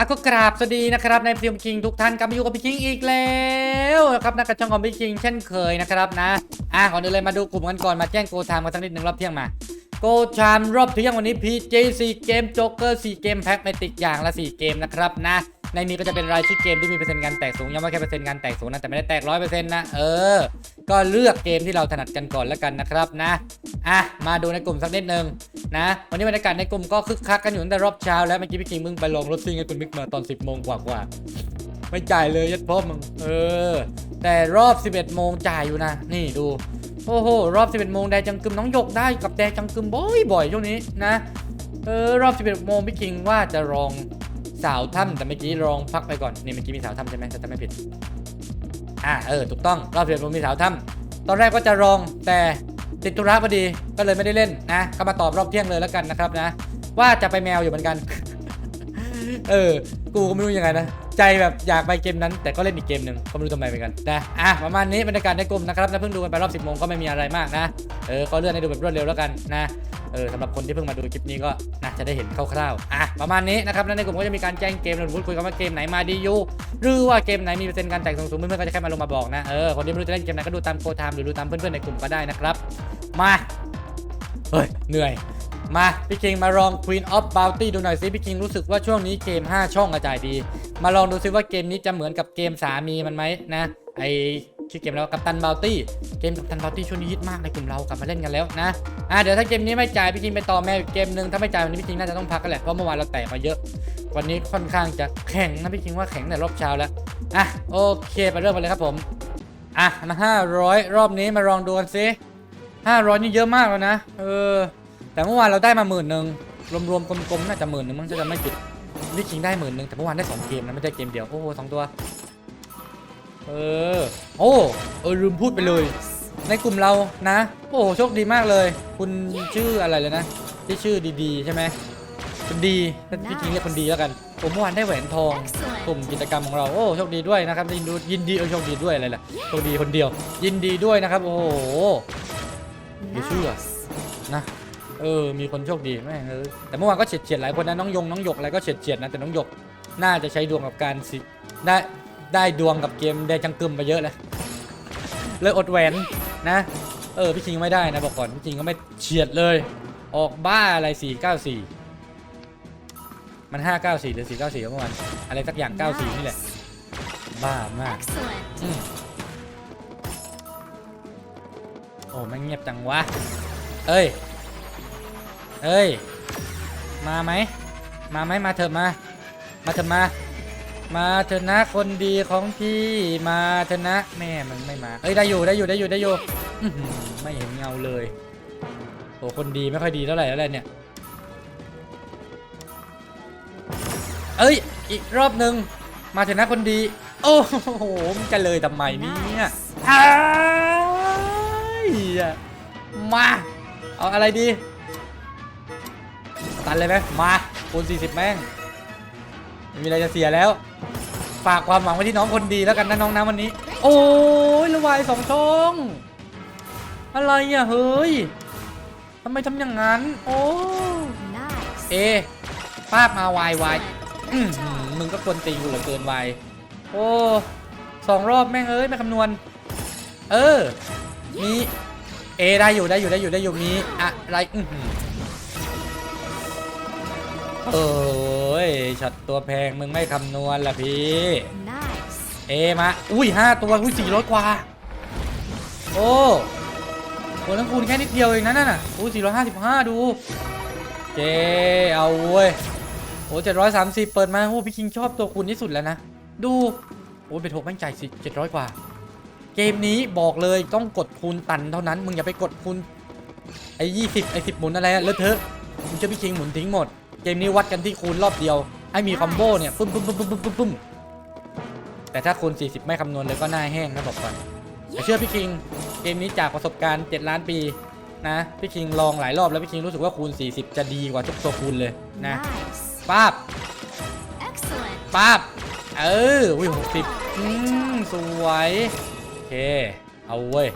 อะก็กราบสวัสดีนะครับในฟิมคิงทุกท่านกลับมาอยู่กับพี่คิงอีกแล้วนะครับนักกระช่องของพี่คิงเช่นเคยนะครับนะอะก่อนอื่นเลยมาดูกลุ่มกันก่อนมาแจ้งโกทามกันสักนิดหนึ่งรอบเที่ยงมา โกชามรอบเที่ยงวันนี้ PJ 4เกมโจ๊กเกอร์4เกมแพ็คเมติกอย่างละ 4 เกมนะครับนะ ในนี้ก็จะเป็นรายชื่อเกมที่มีเปอร์เซ็นต์การแตกสูงย้ำว่าแค่เปอร์เซ็นต์การแตกสูงนะแต่ไม่ได้แตกร้อยเปอร์เซ็นต์นะเออ ก็เลือกเกมที่เราถนัดกันก่อนแล้วกันนะครับนะอะมาดูในกลุ่มสักนิดหนึ่งนะวันนี้บรรยากาศในกลุ่มก็คึกคักกันอยู่ตั้งแต่รอบเช้าแล้วเมื่อกี้พี่คิงมึงไปลงรถซิ่งให้คุณมิกมาตอน 10โมงกว่าๆไม่จ่ายเลยยัดพ่อมึงเออ แต่รอบ 11โมงจ่ายอยู่นะ นี่ดูโอ้โหรอบ 11โมงแดจังกึมน้องหยกได้กับแดจังกึมบ่อยๆช่วงนี้นะเออรอบ 11โมงพี่คิงว่าจะรอง สาวถ้ำแต่เมื่อกี้รองพักไปก่อนนี่เมื่อกี้มีสาวถ้ำใช่ไหมจำไม่ผิดอ่าเออถูกต้องรอบ11โมงมีสาวถ้ำตอนแรกก็จะรองแต่ติดธุระพอดีก็เลยไม่ได้เล่นนะก็มาตอบรอบเที่ยงเลยแล้วกันนะครับนะ ว่าจะไปแมวอยู่เหมือนกัน เออ กูก็ไม่รู้ยังไงนะใจแบบอยากไปเกมนั้น แต่ก็เล่นอีกเกมหนึ่งก็ไม่รู้ทำไมเหมือนกันนะอะประมาณนี้บรรยากาศในกลุ่มนะครับนะเพิ่งดูกันไปรอบ 10โมงก็ไม่มีอะไรมากนะเออก็เลื่อนให้ดูแบบรวดเร็วแล้วกันนะ เออสำหรับคนที่เพิ่งมาดูคลิปนี้ก็นะจะได้เห็นคร่าวๆอะประมาณนี้นะครับแล้วในกลุ่มก็จะมีการแจ้งเกมเราพูดคุยกันว่าเกมไหนมาดีอยู่หรือว่าเกมไหนมีเปอร์เซ็นต์การแตกสูงๆเพื่อนๆก็จะแค่มาลงมาบอกนะเออคนที่ไม่รู้จะเล่นเกมไหนก็ดูตามโคทามหรือดูตามเพื่อนๆในกลุ่มก็ได้นะครับ มาเฮ้ยเหนื่อยมาพี่คิงมาลอง Queen of Bounty ดูหน่อยสิพี่คิงรู้สึกว่าช่วงนี้เกม 5 ช่องกระจายดี มาลองดูซิว่าเกมนี้จะเหมือนกับเกมสามีมันไหมนะไอ ชื่อเกมแล้วกัปตันบ o ลตี้เกมกัปตันบ o ลตี้ช่วงนี้ฮิตมากในกลุ่มเรากลับมาเล่นกันแล้วนะอะเดี๋ยวถ้าเกมนี้ไม่จ่ายพี่คิงไปต่อแม่เกมหนึ่งถ้าไม่จ่ายวันนี้พี่คิงน่าจะต้องพักกันแหละเพราะเมื่อวานเราแตกมาเยอะ วันนี้ค่อนข้างจะแข็งนะพี่คิงว่าแข็งในรอบเช้าแล้วอะโอเคไปเริ่มกันเลยครับผมอะมาห้าร้อยรอบนี้มาลองดูกันซิห้าร้อยนี่เยอะมากแล้วนะเออแต่เมื่อวานเราได้มาหมื่นหนึ่งรวมๆกลมๆน่าจะหมื่นหนึ่งมั้งจะไม่ผิดพี่คิงได้หมื่นหนึ่งแต่เมื่อวานได้สองเกมนะไม่ได้เกมเดียวโอ้โหสองตัว เออ โอ้เออลืมพูดไปเลย ในกลุ่มเรานะ โอ้โหโชคดีมากเลย คุณชื่ออะไรเลยนะ ที่ชื่อดีๆ ใช่ไหมคุณดีพี่คิงเรียกคนดีแล้วกัน ผมเมื่อวานได้แหวนทองกลุ่มกิจกรรมของเรา โอ้โชคดีด้วยนะครับยินดียินดีเออโชคดีด้วยอะไรล่ะโชคดีคนเดียว ยินดีด้วยนะครับ โอ้โหไม่เชื่อนะเออ มีคนโชคดีแม่งเออแต่เมื่อวานก็เฉียดเฉียดๆหลายคนนะน้องยงน้องหยกอะไรก็เฉียดเฉียดๆนะแต่น้องหยกน่าจะใช้ดวงกับการสิได้ ได้ดวงกับเกมได้จังกึมไปเยอะเลยเลยอดแหวนนะ เออพี่คิงไม่ได้นะบอกก่อนพี่คิงก็ไม่เฉียดเลย ออกบ้าอะไร 494 มัน 594 หรือ 494เมื่อวานอะไรสักอย่าง 94 นี่แหละ บ้ามาก Excellent. อืมโอ้ไม่งเงียบจังวะ เอ้ย เอ้ย มาไหม มาไหมมาเถอะมา มาเถอะมา มาเถอะนะคนดีของพี่มาเถอะนะแม่มันไม่มาเอ้ยได้อยู่ได้อยู่ได้อยู่ได้อยู่ไม่เห็นเงาเลยโอ้คนดีไม่ค่อยดีเท่าไหร่แล้วแหละเนี่ยเอ้ยอีกรอบหนึ่งมาเถอะนะคนดี โอ้โหมันจะเลยทำไมเนี่ยอ้มาเอาอะไรดี ตันเลยไหมมาคูณ40 แม่ง ไม่มีอะไรจะเสียแล้ว ฝากความหวังไว้ที่น้องคนดีแล้วกันนะน้องนะวันนี้ โอ้ยระวายสองช่อง อะไรอะเฮ้ยทำไมทำอย่างนั้น โอ้ Nice. เอป้าบมาวายวายอื้อหือมึงก็ควรตีกูเหลือเกินวายโอ้สองรอบแม่งเอ้ยไม่คำนวณ เออมีเอได้อยู่ได้อยู่ได้อยู่ได้อยู่มีอะไรอื้อหือเอ้ย ช็อตตัวแพงมึงไม่คำนวณละพี่ Nice. เอมา อุ้ยห้าตัวอุ้ยสี่ร้อยกว่า โอ้โหนังคูณแค่นิดเดียวเองนะนั่นน่ะอุ้ยสี่ร้อยห้าสิบห้าดู เจเอาเว้ยโอ้เจ็ดร้อยสามสิบเปิดมาโอ้พี่คิงชอบตัวคูณที่สุดแล้วนะ ดู โอ้เบทหกแม่งจ่ายสิเจ็ดร้อยกว่า เกมนี้บอกเลยต้องกดคูณตันเท่านั้น มึงอย่าไปกดคูณไอ้ยี่สิบไอ้สิบหมุนอะไรอะเลอะเทอะมึงจะพี่คิงหมุนทิ้งหมด เกมนี้วัดกันที่คูณรอบเดียว ให้มีคอมโบเนี่ยปึ้มปึ้มปึ้มปึ้มปึ้มปึ้มปึ้มแต่ถ้าคูณ 40 ไม่คำนวณเลยก็หน้าแห้งนะบอกก่อนแต่เชื่อพี่คิง เกมนี้จากประสบการณ์ 7 ล้านปีนะ พี่คิงลองหลายรอบแล้วพี่คิงรู้สึกว่าคูณ 40 จะดีกว่าทุกตัวคูณเลยนะ Nice. ป้าบ Excellent. ป้าบเอออุ้ยหกสิบอืมสวยโอเค เอาเว้ย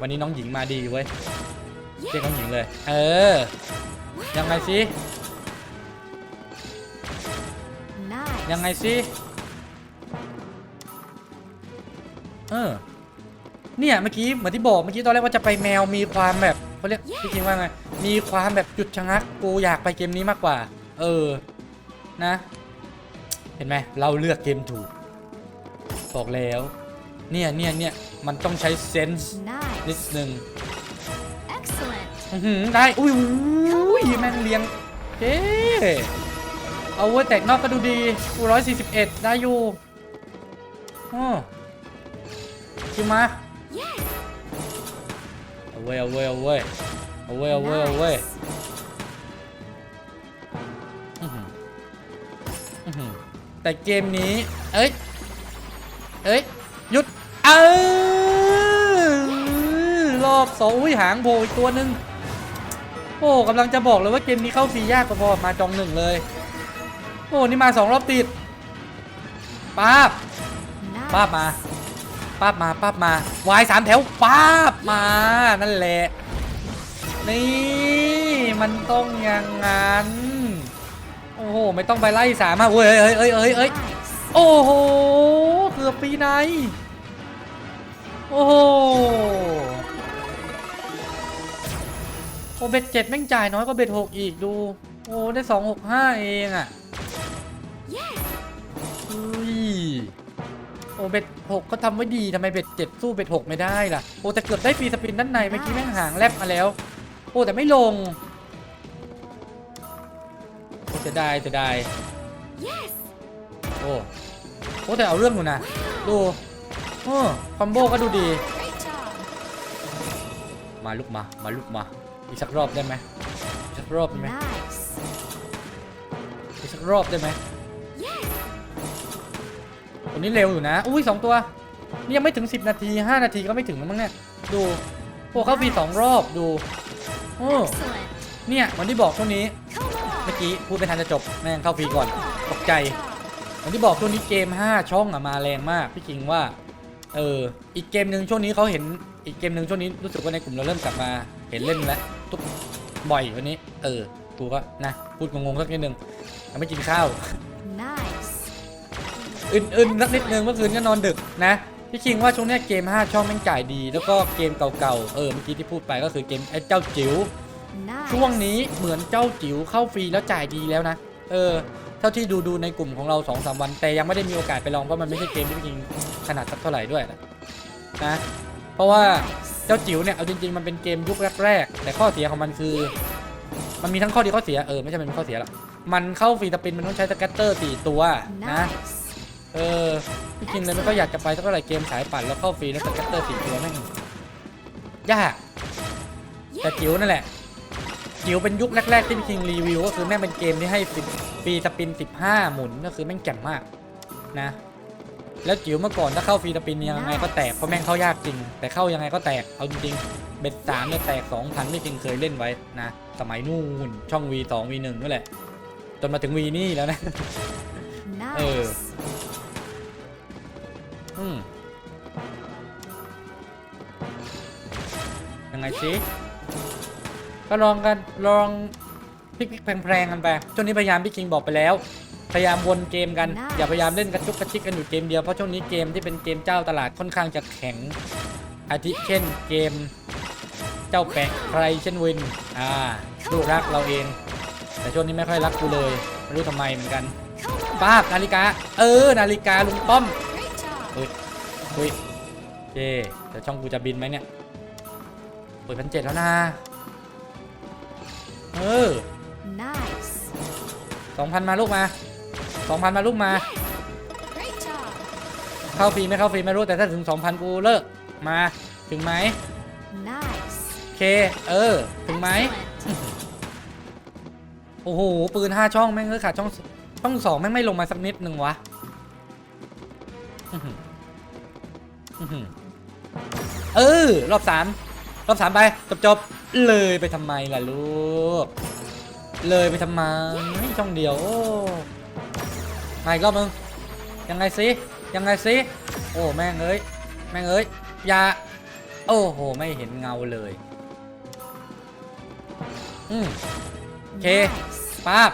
วันนี้น้องหญิงมาดีเว้ยเรียกน้องหญิงเลย เออ ยังไงสิ ยังไงสิ เออ เนี่ยเมื่อกี้เหมือนที่บอกเมื่อกี้ตอนแรกว่าจะไปแมวมีความแบบเขาเรียกพี่คิงว่าไง มีความแบบหยุดชะงักกูอยากไปเกมนี้มากกว่า เออ นะ เห็นไหมเราเลือกเกมถูก บอกแล้ว เนี่ยเนี่ยเนี่ยมันต้องใช้เซนส์นิด Nice. นึง Excellent. อื้อหือได้อุ้ยอุ้ยแม่งเลี้ยงเจ๊ เอาเว้ยแตกนอกก็ดูดีกูร้อยสี่สิบเอ็ดได้อยู่อ๋อคิวมา เอาเว้ยเอาเว้ยเอาเว้ยเอาเว้ยเอาเว้ยเอาเว้ยแต่เกมนี้ เอ้ย เอ้ย หยุด เออรอบสองอุ้ยหางโผล่อีกตัวหนึ่งโอ้กำลังจะบอกเลยว่าเกมนี้เข้าฟรียากพอมาจองหนึ่งเลย อ้นี่มาสองรอบติดป้าบ Nice. ป้าบมาป้าบมาป้าบมาวายสามแถวป้าบมานั่นแหละ นี่มันต้องอย่างนั้น โอ้โหไม่ต้องไปไล่สามอะเว้ยเอ้ยเอ้ยเอ้ยเอ้ย Nice. โอ้โหเกือบปีไหนโอ้โหโอเบ็ดเจ็ดแม่งจ่ายน้อยกว่าเบ็ดหกอีกดู โอ้ได้สองหกห้าเองอะ Yes. อุ้ยโอเบ็ดหกก็ทำไว้ดีทำไมเบ็ดเจ็ดสู้เบ็ดหกไม่ได้ล่ะโอ้แต่เกือบได้ฟรีสปินด้านในเมื่อกี้แม่งห่างแลบมาแล้ว โอ้แต่ไม่ลงโอ้จะได้จะได้ Yes. โอ้โอ้แต่เอาเรื่องอยู่นะดูโอ้คอมโบก็ดูดี Great job. มาลุกมามาลุกมาอีกสักรอบได้ไหมอีกสักรอบได้ไหม Nice. อีกสักรอบได้ไหม Yes. ตัวนี้เร็วอยู่นะ อุ้ยสองตัว นี่ยังไม่ถึง 10 นาที 5 นาทีก็ไม่ถึงแล้วมั้งเนี่ย ดูโอ้เข้าฟีสองรอบดู โอ้เนี่ยวันที่บอกช่วงนี้ เมื่อกี้พูดไม่ทันจะจบ แม่งเข้าฟรีก่อน ตกใจวันที่บอกช่วงนี้เกม 5 ช่องอะมาแรงมาก พี่คิงว่า เออ อีกเกมหนึ่งช่วงนี้เขาเห็น อีกเกมหนึ่งช่วงนี้รู้สึกว่าในกลุ่มเราเริ่มกลับมา เห็นเล่นแล้วทุกบ่อยวันนี้ เออ กูก็นะ พูดงงๆสักนิดนึงยังไม่กินข้าว อึนๆสักนิดนึงเมื่อคืนก็นอนดึกนะพี่คิงว่าช่วงเนี้ยเกม 5 ช่องแม่งจ่ายดี แล้วก็เกมเก่าๆเออเมื่อกี้ที่พูดไปก็คือเกมไอ้เจ้าจิ๋ว Nice. ช่วงนี้เหมือนเจ้าจิ๋วเข้าฟรีแล้วจ่ายดีแล้วนะเออเท่าที่ดูดูในกลุ่มของเรา2อสวัน แต่ยังไม่ได้มีโอกาสไปลองเพราะมันไม่ใช่เกมที่พี่คิงขนาดสักเท่าไหร่ด้วยนะนะเพราะว่าเจ้าจิ๋วเนี่ยเอาจริงๆมันเป็นเกมยุคแรกๆแต่ข้อเสียของมันคือ มันมีทั้งข้อดีข้อเสียเออไม่ใช่มันเป็นข้อเสียหรอกมันเข้าฟรีสปินมันต้องใช้สแกตเตอร์สี่ตัวนะ Nice. เออพี่คิงเลยไม่ก็อยากจะไปสักเท่าไหร่เกมสายปั่นแล้วเข้าฟรีแล้วสแกตเตอร์สี่ตัวแม่งยากแต่จิ๋วนั่นแหละจิ๋วเป็นยุคแรกๆที่พี่คิงรีวิวก็คือแม่งเป็นเกมที่ให้ฟรีฟรีสปิน 15 หมุนก็คือแม่งแจ่มมากนะ แล้วจิ๋วเมื่อก่อนถ้าเข้าฟรีสปินยังไงก็แตกเพราะแม่งเข้ายากจริง แต่เข้ายังไงก็แตกเอาจริงๆเบ็ดสามเนี่ยแตก2,000ไม่จริงเคยเล่นไว้นะสมัยนู่นช่อง V2 V1 นั่นแหละจนมาถึง V นี่แล้วนะ Nice. อื มยังไงสิก็ลองกันลองพลิกๆแพงๆกันไปช่วงนี้พยายามพี่คิงบอกไปแล้ว พยายามวนเกมกัน Nice อย่าพยายามเล่นกระจุกกระชิกกันอยู่เกมเดียว เพราะช่วงนี้เกมที่เป็นเกมเจ้าตลาดค่อนข้างจะแข็ง อาทิเช่นเกม เจ้าแปะใครเช่นวิน อ่าลูกรักเราเอง แต่ช่วงนี้ไม่ค่อยรักกูเลยไม่รู้ทำไมเหมือนกัน Come on. ป้าบนาฬิกา เออ นาฬิกาลุงป้อม Great job. เฮ้ยเฮ้ยเจแต่ช่องกูจะบินไหมเนี่ยเปิดพันเจ็ดแล้วนะ เออ Nice. สองพันมาลูกมาสองพันมาลูกมา Great job. เข้าฟรีไม่เข้าฟรีไม่รู้แต่ถ้าถึงสองพันกูเลิกมาถึงไหม Nice. โอเค เออ ถึงไหม Excellent. โอ้โห ปืนห้าช่องแม่งเออขาดช่องช่องสองแม่งไม่ลงมาสักนิดหนึ่งวะอื้อหืออื้อหือ เออ รอบสามรอบสามไป จบจบๆเลยไปทำไมล่ะลูก เลยไปทำไมช่องเดียวโอ้มาอีกรอบมึงยังไงสิยังไงสิโอ้แม่งเอ้ยแม่งเอ้ยอย่าโอ้โหไม่เห็นเงาเลยอืมโอเคป้าบ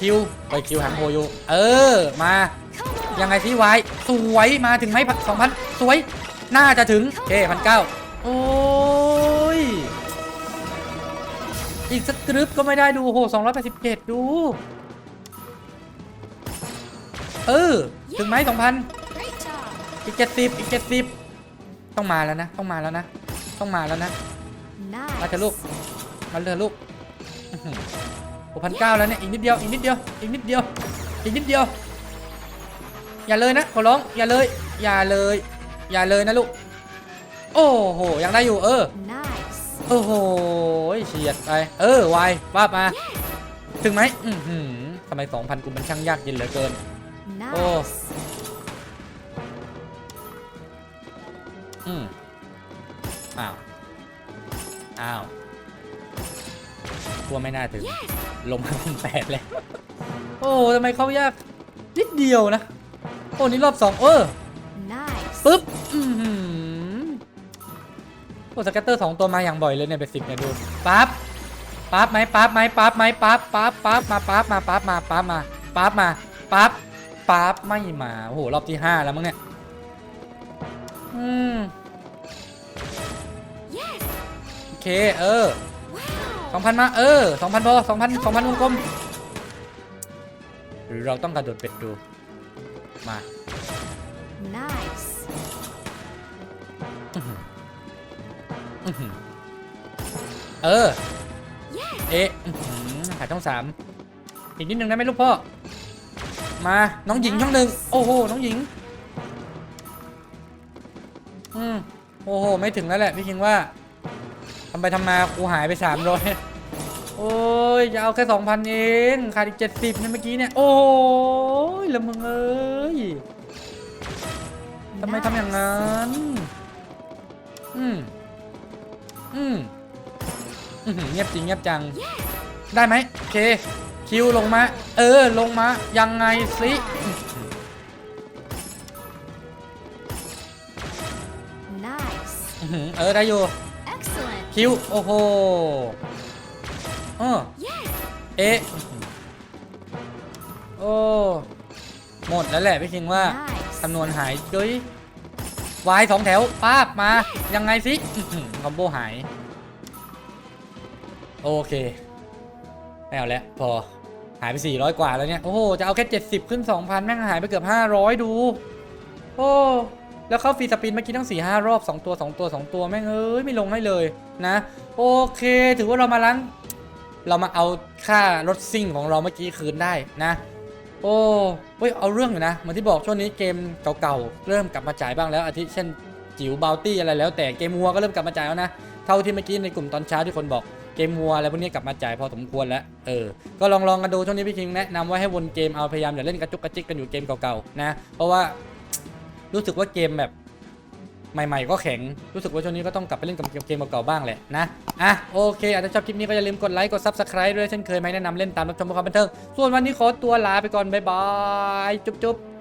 คิวไปคิวหางโพอยู่เออมายังไงที่วายสวยมาถึงไหมสองพันสวย น่าจะถึงโอเคพันเก้าโอ้ย อีกสักกรึบก็ไม่ได้ดูโอ้โหสองร้อยแปดสิบเจ็ดดู เออ ถึงไหมสองพัน Great job. อีกเจ็ดสิบอีกเจ็ดสิบต้องมาแล้วนะ ต้องมาแล้วนะ ต้องมาแล้วนะ Nice. มาเถอะลูก มาเถอะลูกหกพันเก้าแล้วเนี่ย อีกนิดเดียว อีกนิดเดียว อีกนิดเดียว อีกนิดเดียว อย่าเลยนะ ขอร้อง อย่าเลย อย่าเลย อย่าเลยนะลูก โอ้โห ยังได้อยู่เออ Nice. โอ้โหเฉียดไป เออไวว่าบมา ถึงไหมอือหือทำไมสองพันกูมันช่างยากเย็นเหลือเกิน Nice. อืมอ้าว อ้าวกลัวไม่น่าถึง ลงมาเป็นแปดเลยโอ้ทำไมเขายาก นิดเดียวนะ โอ้ นี่รอบสองเออ Nice. ปึ๊บอือหือ โอ้สแกตเตอร์สองตัวมาอย่างบ่อยเลยเนี่ยเป็นสิบเนี่ยดูปั๊บปั๊บไหมปั๊บไหมปั๊บไหมปั๊บปั๊บปั๊บมาปั๊บมาปั๊บมาปั๊บมาปั๊บมาปั๊บปั๊บไม่มาโอ้โหรอบที่ห้าแล้วมั้งเนี่ยอืม Yes. โอเคเออ Wow. สองพันมาเออสองพันพอสองพันสองพันวงกลมหรือเราต้องกระโดดเป็ดดูมา Nice. เออ Yes. เอ๊ะอื้อหือหาช่องสามอีกนิดนึงได้ไหมลูกพ่อ มาน้องหญิงช่องหนึ่งโอ้โห น้องหญิง อืมโอ้โห ไม่ถึงแล้วแหละพี่คิงว่าทำไปทำมากูหายไปสามร้อยโอ้ยจะเอาแค่สองพันเองขาดอีกเจ็ดสิบในเมื่อกี้เนี่ย โอ้ยละมึงเอ้ยทำไมทำอย่างนั้น อืม อืมอื้อหือเงียบจริงเงียบจัง ได้ไหมโอเค คิวลงมา เออ ลงมา ยังไงสิอื้อหือ Nice. อื้อหือเออ ได้อยู่ Excellent. คิว โอ้โหเออ Yes. เอ๊ะอื้อหือโอ้ หมดแล้วแหละพี่คิงว่า Nice. คำนวณหายเฮ้ย วายสองแถวป้าบมายังไงสิคอมโบหาย โอเคไม่เอาแล้วพอหายไป 400 กว่าแล้วเนี่ย โอ้โห จะเอาแค่ 70 ขึ้น 2,000 แม่งหายไปเกือบ 500 ดู โอ้ แล้วเข้าฟรีสปินเมื่อกี้ทั้ง 4 5 รอบ 2 ตัว 2 ตัว 2 ตัว แม่งเอ้ย ไม่ลงให้เลยนะ โอเค ถือว่าเรามาล้างเรามาเอาค่ารถซิ่งของเราเมื่อกี้คืนได้นะ โอ้เฮ้ยเอาเรื่องอยู่นะเหมือนที่บอกช่วงนี้เกมเก่าๆเริ่มกลับมาจ่ายบ้างแล้วอาทิเช่นจิ๋วบาวตี้อะไรแล้ว แต่เกมวัวก็เริ่มกลับมาจ่ายแล้วนะเท่าที่เมื่อกี้ในกลุ่มตอนเช้าที่คนบอกเกมวัวอะไรพวกนี้กลับมาจ่ายพอสมควรแล้วเออก็ลองลองกันดูช่วงนี้พี่คิงแนะนำว่าให้วนเกมเอาพยายามอย่าเล่นกระจุกกระจิกกันอยู่เกมเก่าๆนะเพราะว่ารู้สึกว่าเกมแบบ ใหม่ๆก็แข็ง รู้สึกว่าช่วงนี้ก็ต้องกลับไปเล่นกับเกมเก่าๆบ้างแหละนะอะโอเคอาจจะชอบคลิปนี้ก็อย่าลืมกดไลค์กด Subscribe ด้วยเช่นเคยไหมแนะนำเล่นตามรับชมเพื่อความบันเทิงส่วนวันนี้ขอตัวลาไปก่อนบ๊ายบายจุ๊บๆ